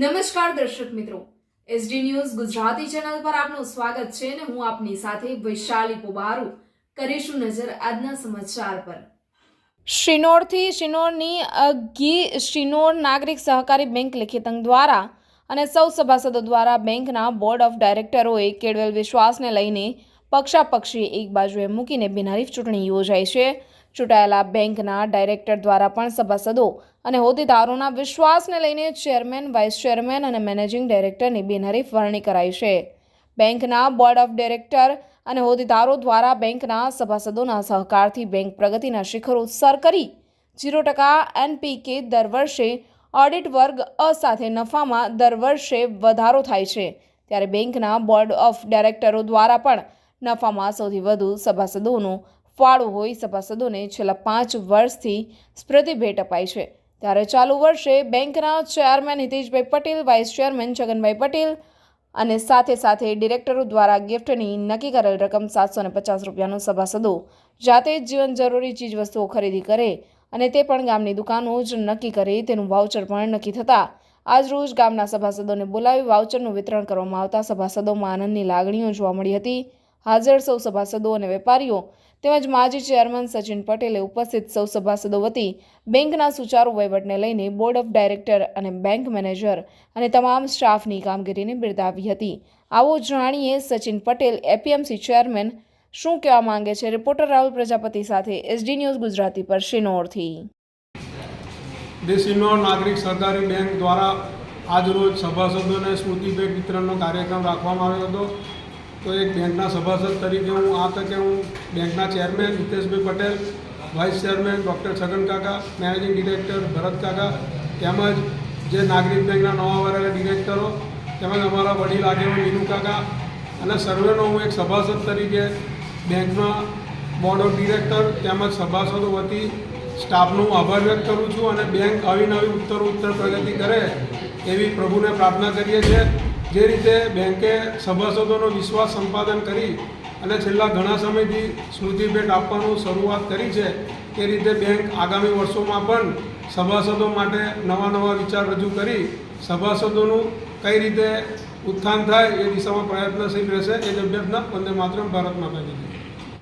નમસ્કાર દર્શક મિત્રો. એસડી ન્યૂઝ ગુજરાતી ચેનલ પર આપનું સ્વાગત છે અને હું આપની સાથે વૈશાલી પોબારુ કરીશું નજર આજના સમાચાર પર. શિનોરથી શિનોરની અગી શિનોર નાગરિક સહકારી બેંક લિખિતંગ દ્વારા અને સૌ સભાસદો દ્વારા બેંકના બોર્ડ ઓફ ડાયરેક્ટરોએ કેળવેલ વિશ્વાસને લઈને પક્ષાપક્ષી એક બાજુએ મૂકીને બિનહરીફ ચૂંટણી યોજાઈ છે. ચૂંટાયેલા બેંકના ડાયરેક્ટર દ્વારા પણ સભાસદો અને હોદ્દેદારોના વિશ્વાસને લઈને ચેરમેન, વાઇસ ચેરમેન અને મેનેજિંગ ડાયરેક્ટરની બિનહરીફ વરણી કરાઈ છે. બેંકના બોર્ડ ઓફ ડિરેક્ટર અને હોદ્દેદારો દ્વારા બેંકના સભાસદોના સહકારથી બેંક પ્રગતિના શિખરો સર કરી જીરો ટકા એનપીકે દર વર્ષે ઓડિટ વર્ગ અ સાથે નફામાં દર વર્ષે વધારો થાય છે. ત્યારે બેંકના બોર્ડ ઓફ ડાયરેક્ટરો દ્વારા પણ નફામાં સૌથી વધુ સભાસદોનો ફાળો હોય સભાસદોને છેલ્લા પાંચ વર્ષથી સ્મૃતિ ભેટ અપાઈ છે. ત્યારે ચાલુ વર્ષે બેંકના chairman Hiteshbhai Patel, vice chairman Chhaganbhai Patel અને સાથે સાથે ડિરેક્ટરો દ્વારા ગિફ્ટની નક્કી કરેલ રકમ સાતસો ને પચાસ રૂપિયાનો સભાસદો જાતે જ જીવન જરૂરી ચીજવસ્તુઓ ખરીદી કરે અને તે પણ ગામની દુકાનો જ નક્કી કરે તેનું વાઉચર પણ નક્કી થતાં આજરોજ ગામના સભાસદોને બોલાવી વાઉચરનું વિતરણ કરવામાં આવતા સભાસદોમાં આનંદની લાગણીઓ જોવા મળી હતી. હાજર સૌ સભાસદો અને વેપારીઓ તેમજ માજી ચેરમેન સચિન પટેલે ઉપસ્થિત સૌ સભાસદો વતી બેંકના સુચારુ વહીવટને લઈને બોર્ડ ઓફ ડાયરેક્ટર અને બેંક મેનેજર અને તમામ સ્ટાફની કામગીરીને બિરદાવી હતી. આવો જાણીએ સચિન પટેલ, એપીએમસી ચેરમેન, શું કહેવા માંગે છે? રિપોર્ટર રાહુલ પ્રજાપતિ સાથે એસડી ન્યૂઝ ગુજરાતી પર શિનોરથી. નાગરિક સહકારી બેંક દ્વારા આજરોજ સભાસદોને સ્મૃતિ ભેટ વિતરણનો કાર્યક્રમ રાખવામાં આવ્યો હતો. તો એક બેંકના સભાસદ તરીકે હું આ તકે હું બેંકના chairman Hiteshbhai Patel, vice chairman doctor Chhagan કાકા, મેનેજિંગ ડિરેક્ટર ભરત કાકા તેમજ જે નાગરિક બેંકના નવા વરેલા ડિરેક્ટરો તેમજ અમારા વડીલ આગેવાન વિનુ કાકા અને સર્વેનો હું એક સભાસદ તરીકે બેંકના બોર્ડ ઓફ ડિરેક્ટર તેમજ સભાસદો વતી સ્ટાફનો આભાર વ્યક્ત કરું છું અને બેંક આવી નવી ઉત્તર ઉત્તર પ્રગતિ કરે એવી પ્રભુને પ્રાર્થના કરીએ છીએ. જે રીતે બેંકે સભાસદોનો વિશ્વાસ સંપાદન કરી અને છેલ્લા ઘણા સમયથી સ્મૃતિ ભેટ આપવાનું શરૂઆત કરી છે તે રીતે બેંક આગામી વર્ષોમાં પણ સભાસદો માટે નવા નવા વિચાર રજૂ કરી સભાસદોનું કઈ રીતે ઉત્થાન થાય એ દિશામાં પ્રયત્નશીલ રહેશે એ જ અભ્યર્થના વંદે માત્ર ભારત માતા કી જય.